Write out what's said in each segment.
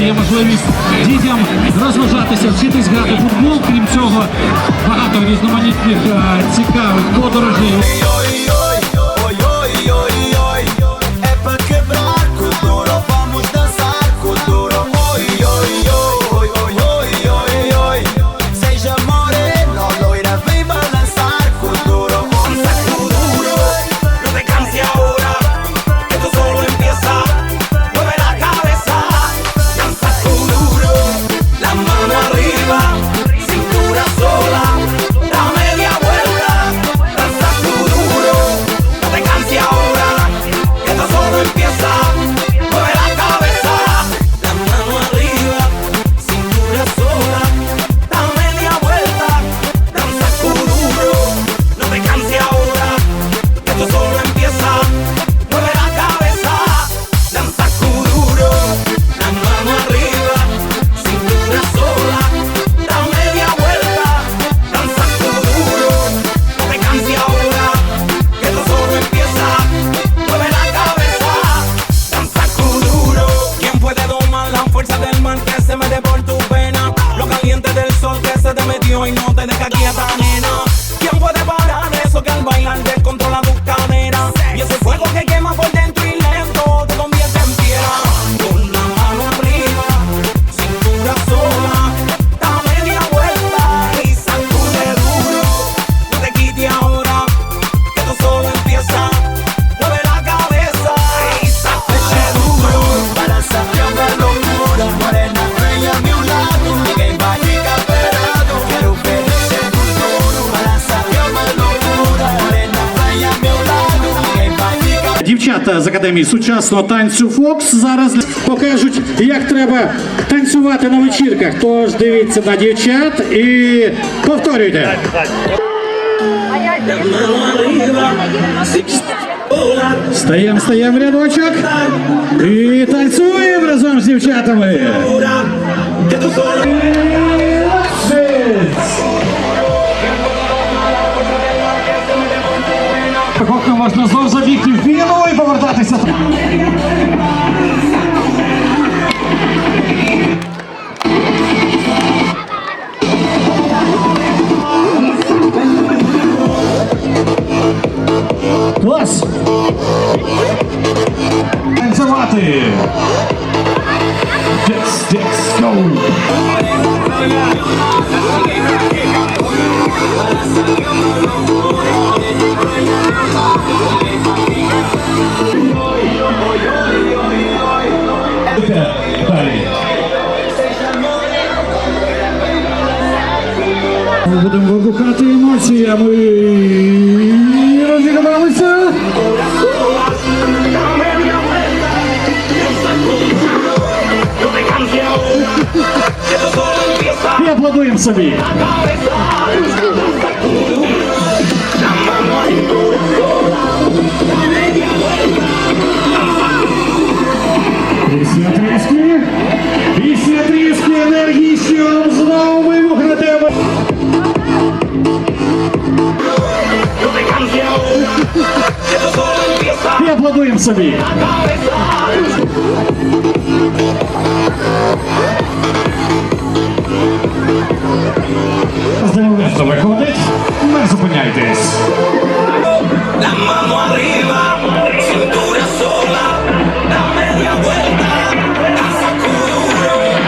є можливість дітям розважатися, вчитись грати футбол. Крім цього, багато різноманітних е, цікавих подорожей. з академії сучасного танцю Фокс. Зараз покажуть, як треба танцювати на вечірках. Тож дивіться на дівчат і повторюйте. Стаємо, стаємо в рядочок і танцюємо разом з дівчатами. Можна знов забігти в повертатися. Клас! Танцювати! Декс, декс, гоу! Декс, декс, гоу! ми будемо вибухати емоціями. Розігналися. І аплодуємо собі. Після тріски, після тріски енергії, що нам знову ми виграємо. І аплодуємо собі. Здається, виходить. Не зупиняйтесь.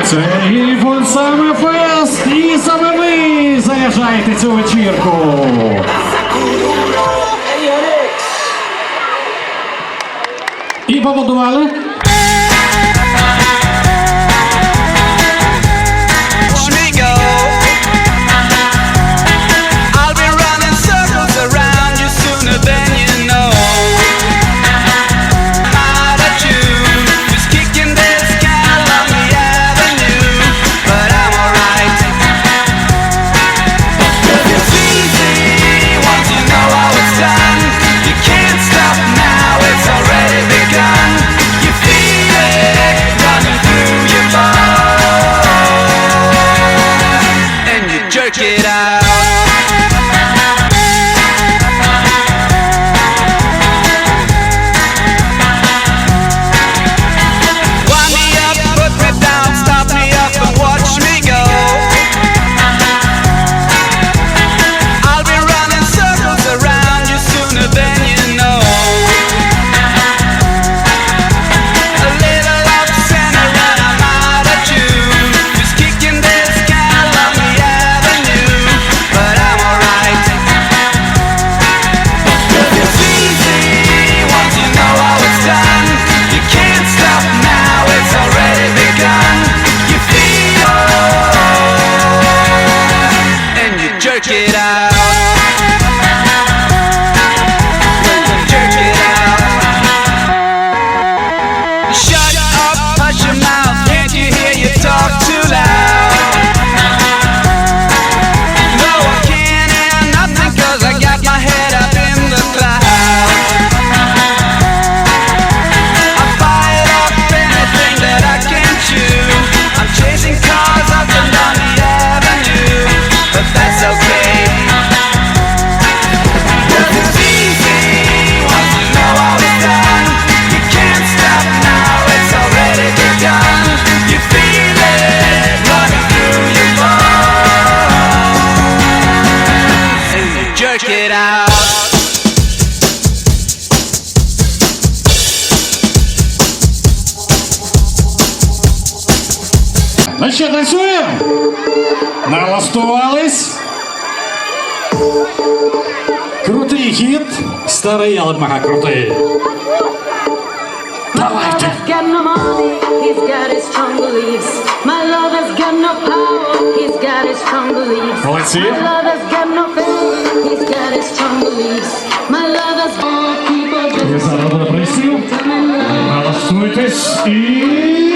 Це і Іван Саме Фест і саме ви заряджаєте цю вечірку. І побудували. out. العسكري يغلب معك عطيه My love has got no money, he's got his strong beliefs. My love has got no power, he's got his strong beliefs. My love has got no fame, he's love has got people just... Jest narodowy prysł. Голосуйтесь и...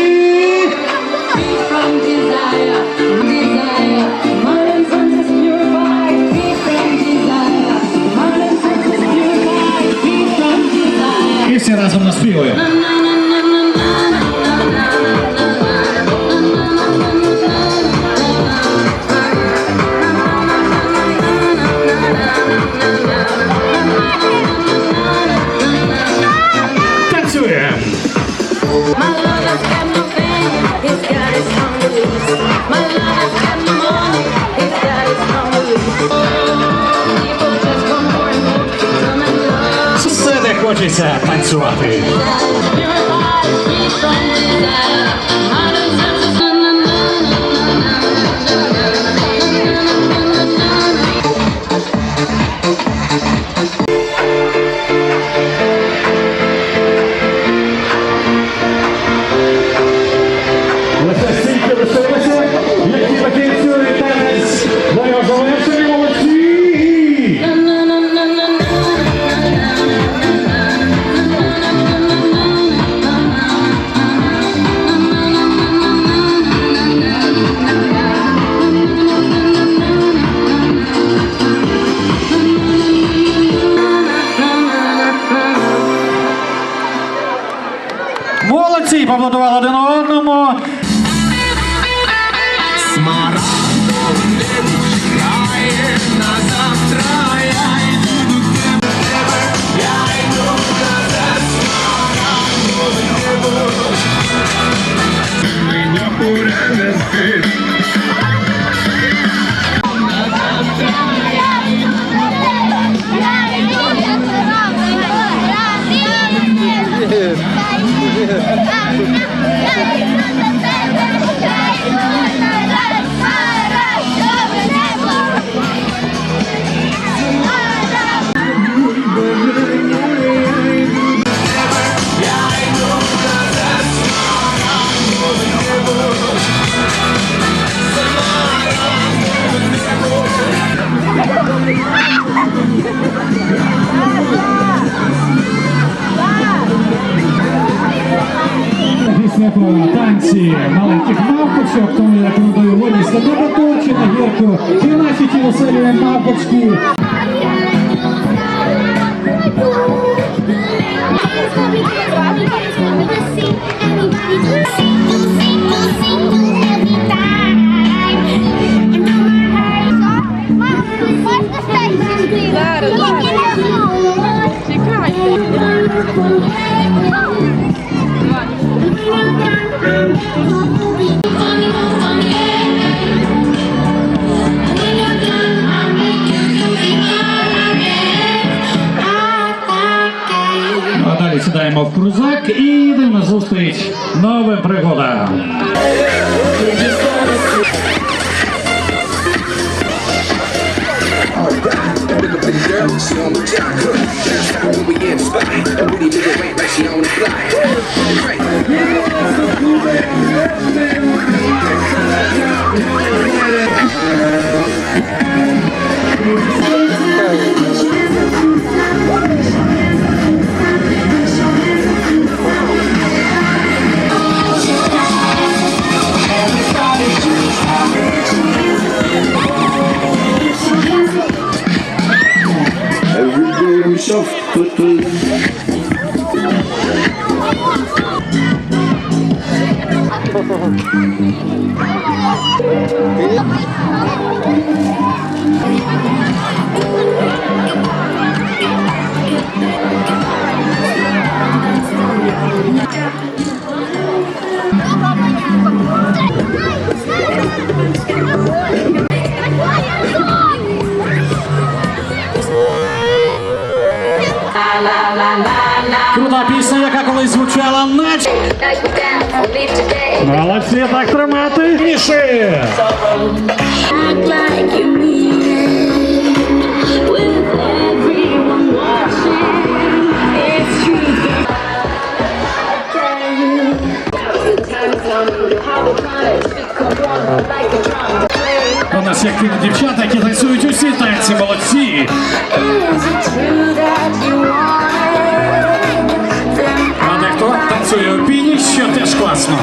समस्ती हो хочеться танцювати. Yeah. She on the jock hook. That's how we in the spot. A booty to the right like she on the fly. Right. Everyone watching. It's true. У нас як фільм дівчата, які танцюють усі танці, молодці. Дехто танцює у піні, що теж класно.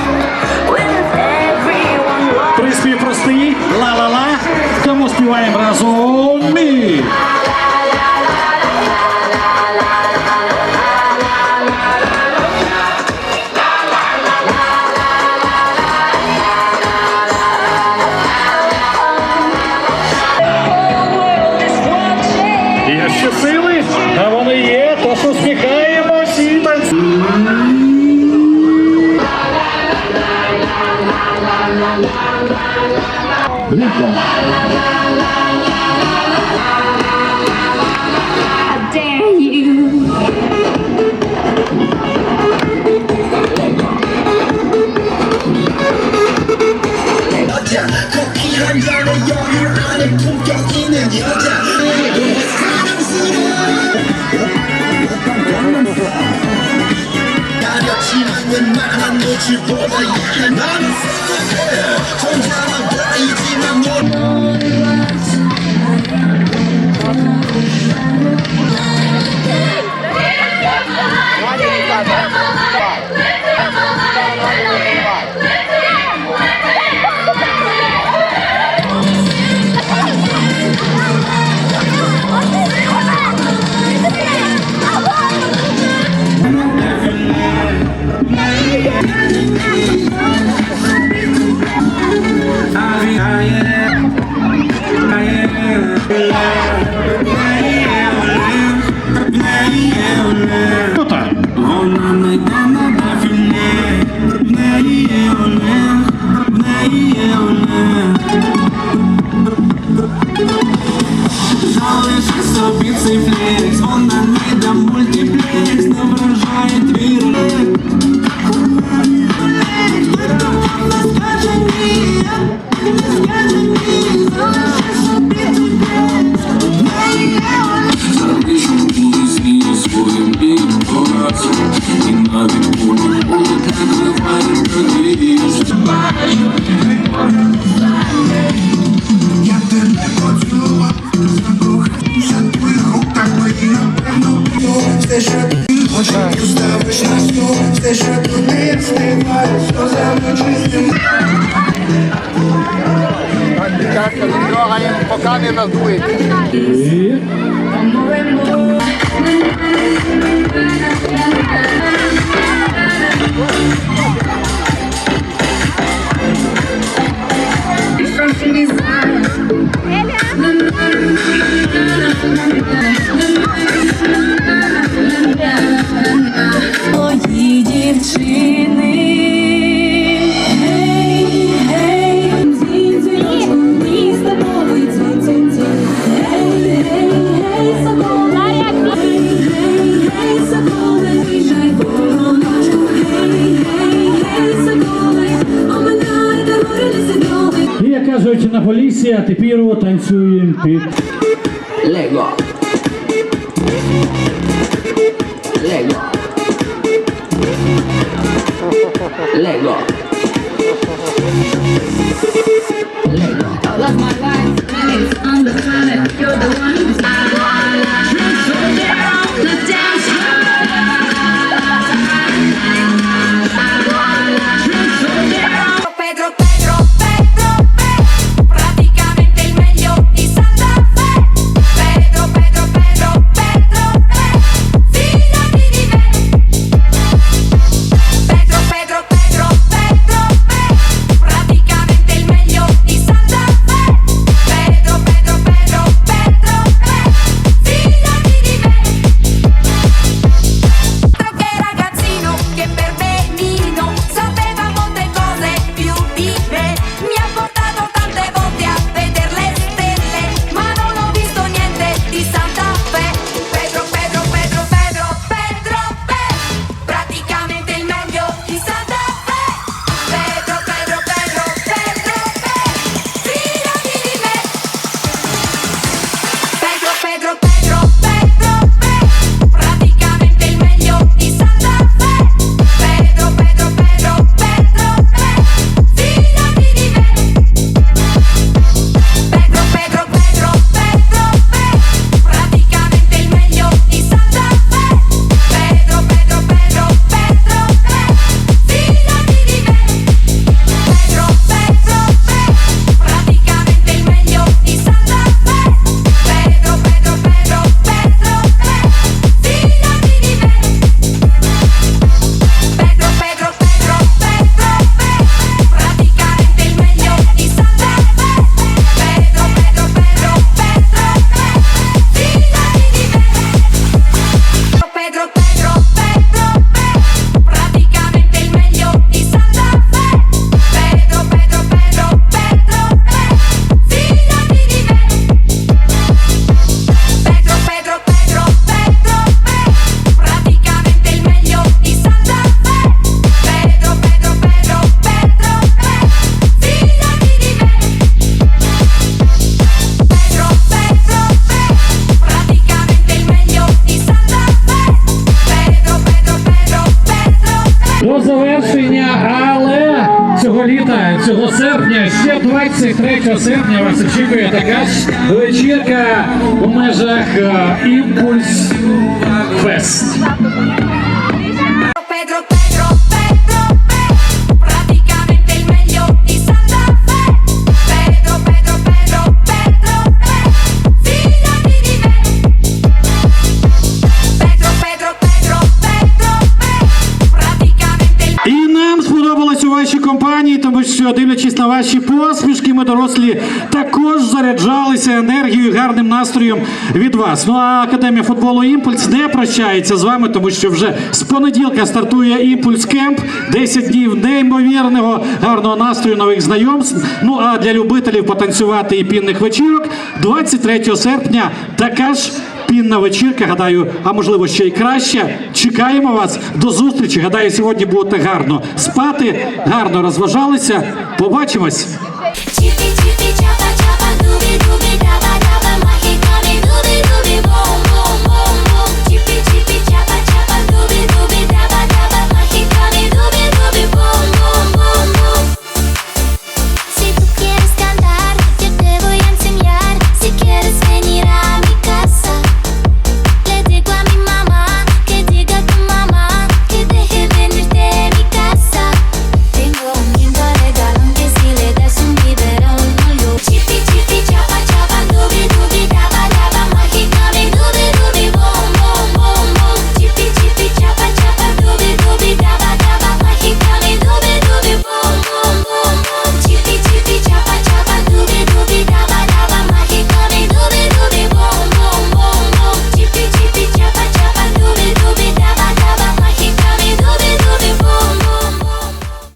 Приспів простий, ла-ла-ла, тому співаємо разом ми. How dare you? 커피 한 잔에 여유 안에 품격 있는 여자 I'm boring. None. Yeah. Don't carne nas duas. Друзі, а тепер танцюємо під. До завершення, але цього літа, цього серпня, ще 23 серпня вас очікує така ж вечірка у межах е, імпульс фест. що дивлячись на ваші посмішки, ми дорослі також заряджалися енергією, і гарним настроєм від вас. Ну а академія футболу імпульс не прощається з вами, тому що вже з понеділка стартує імпульс кемп. 10 днів неймовірного гарного настрою нових знайомств. Ну а для любителів потанцювати і пінних вечірок 23 серпня така ж пінна вечірка. Гадаю, а можливо ще й краще. Чекаємо вас до зустрічі. Гадаю, сьогодні будете гарно спати, гарно розважалися. Побачимось.